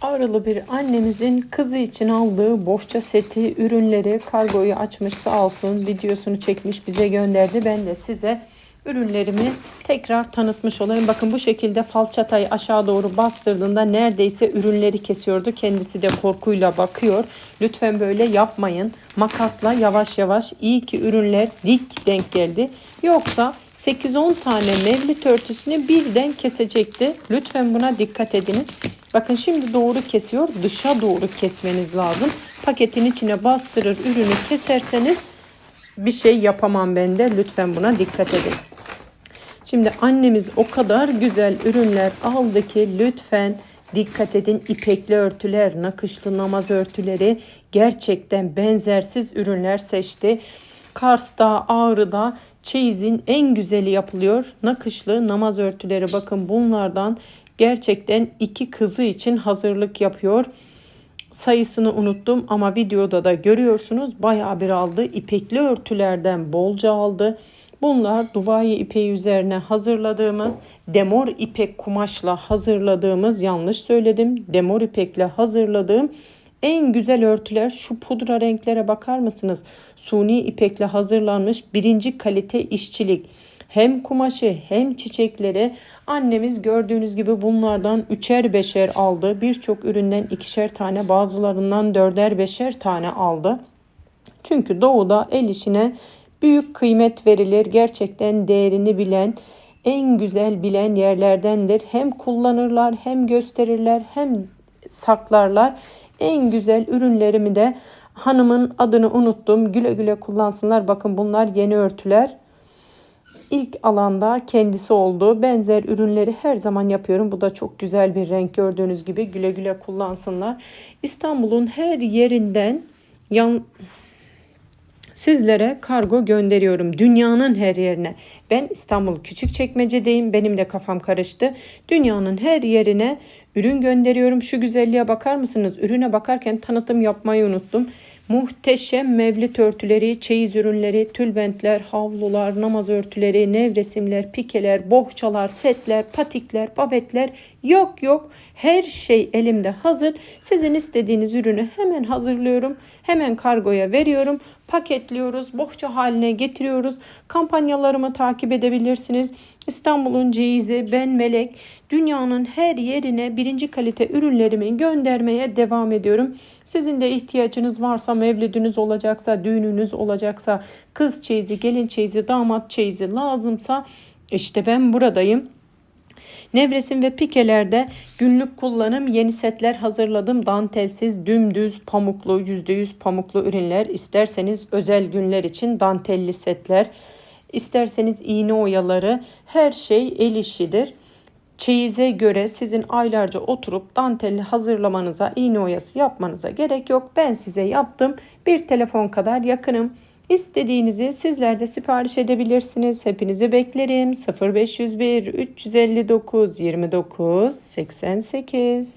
Ağrılı bir annemizin kızı için aldığı bohça seti ürünleri kargoyu açmış sağ olsun videosunu çekmiş bize gönderdi. Ben de size ürünlerimi tekrar tanıtmış olayım. Bakın bu şekilde falçatayı aşağı doğru bastırdığında neredeyse ürünleri kesiyordu. Kendisi de korkuyla bakıyor. Lütfen böyle yapmayın. Makasla yavaş yavaş iyi ki ürünler dik denk geldi. Yoksa 8-10 tane mevlit örtüsünü birden kesecekti. Lütfen buna dikkat ediniz. Bakın şimdi doğru kesiyor. Dışa doğru kesmeniz lazım. Paketin içine bastırır ürünü keserseniz bir şey yapamam ben de. Lütfen buna dikkat edin. Şimdi annemiz o kadar güzel ürünler aldı ki lütfen dikkat edin. İpekli örtüler, nakışlı namaz örtüleri gerçekten benzersiz ürünler seçti. Kars'ta, Ağrı'da çeyizin en güzeli yapılıyor. Nakışlı namaz örtüleri bakın bunlardan gerçekten iki kızı için hazırlık yapıyor. Sayısını unuttum ama videoda da görüyorsunuz bayağı bir aldı. İpekli örtülerden bolca aldı. Bunlar Dubai ipeği üzerine hazırladığımız demor ipek kumaşla hazırladığımız yanlış söyledim. Demor ipekle hazırladığım en güzel örtüler şu pudra renklere bakar mısınız? Suni ipekle hazırlanmış birinci kalite işçilik. Hem kumaşı hem çiçekleri annemiz gördüğünüz gibi bunlardan üçer beşer aldı. Birçok üründen ikişer tane bazılarından dörder beşer tane aldı. Çünkü doğuda el işine büyük kıymet verilir. Gerçekten değerini bilen, en güzel bilen yerlerdendir. Hem kullanırlar, hem gösterirler, hem saklarlar. En güzel ürünlerimi de hanımın adını unuttum. Güle güle kullansınlar. Bakın bunlar yeni örtüler. İlk alanda kendisi oldu. Benzer ürünleri her zaman yapıyorum. Bu da çok güzel bir renk gördüğünüz gibi. Güle güle kullansınlar. İstanbul'un her yerinden yan sizlere kargo gönderiyorum. Dünyanın her yerine. Ben İstanbul Küçükçekmece'deyim. Benim de kafam karıştı. Dünyanın her yerine ürün gönderiyorum. Şu güzelliğe bakar mısınız? Ürüne bakarken tanıtım yapmayı unuttum. Muhteşem mevlit örtüleri, çeyiz ürünleri, tülbentler, havlular, namaz örtüleri, nevresimler, pikeler, bohçalar, setler, patikler, babetler yok yok her şey elimde hazır. Sizin istediğiniz ürünü hemen hazırlıyorum. Hemen kargoya veriyorum. Paketliyoruz, bohça haline getiriyoruz. Kampanyalarımı takip edebilirsiniz. İstanbul'un ceyizi, ben Melek, dünyanın her yerine birinci kalite ürünlerimi göndermeye devam ediyorum. Sizin de ihtiyacınız varsa, mevlidiniz olacaksa, düğününüz olacaksa, kız çeyizi, gelin çeyizi, damat çeyizi lazımsa işte ben buradayım. Nevresim ve pikelerde günlük kullanım yeni setler hazırladım. Dantelsiz, dümdüz, pamuklu, %100 pamuklu ürünler. İsterseniz özel günler için dantelli setler. İsterseniz iğne oyaları her şey el işidir. Çeyize göre sizin aylarca oturup dantelli hazırlamanıza, iğne oyası yapmanıza gerek yok. Ben size yaptım. Bir telefon kadar yakınım. İstediğinizi sizler de sipariş edebilirsiniz. Hepinizi beklerim. 0501 359 29 88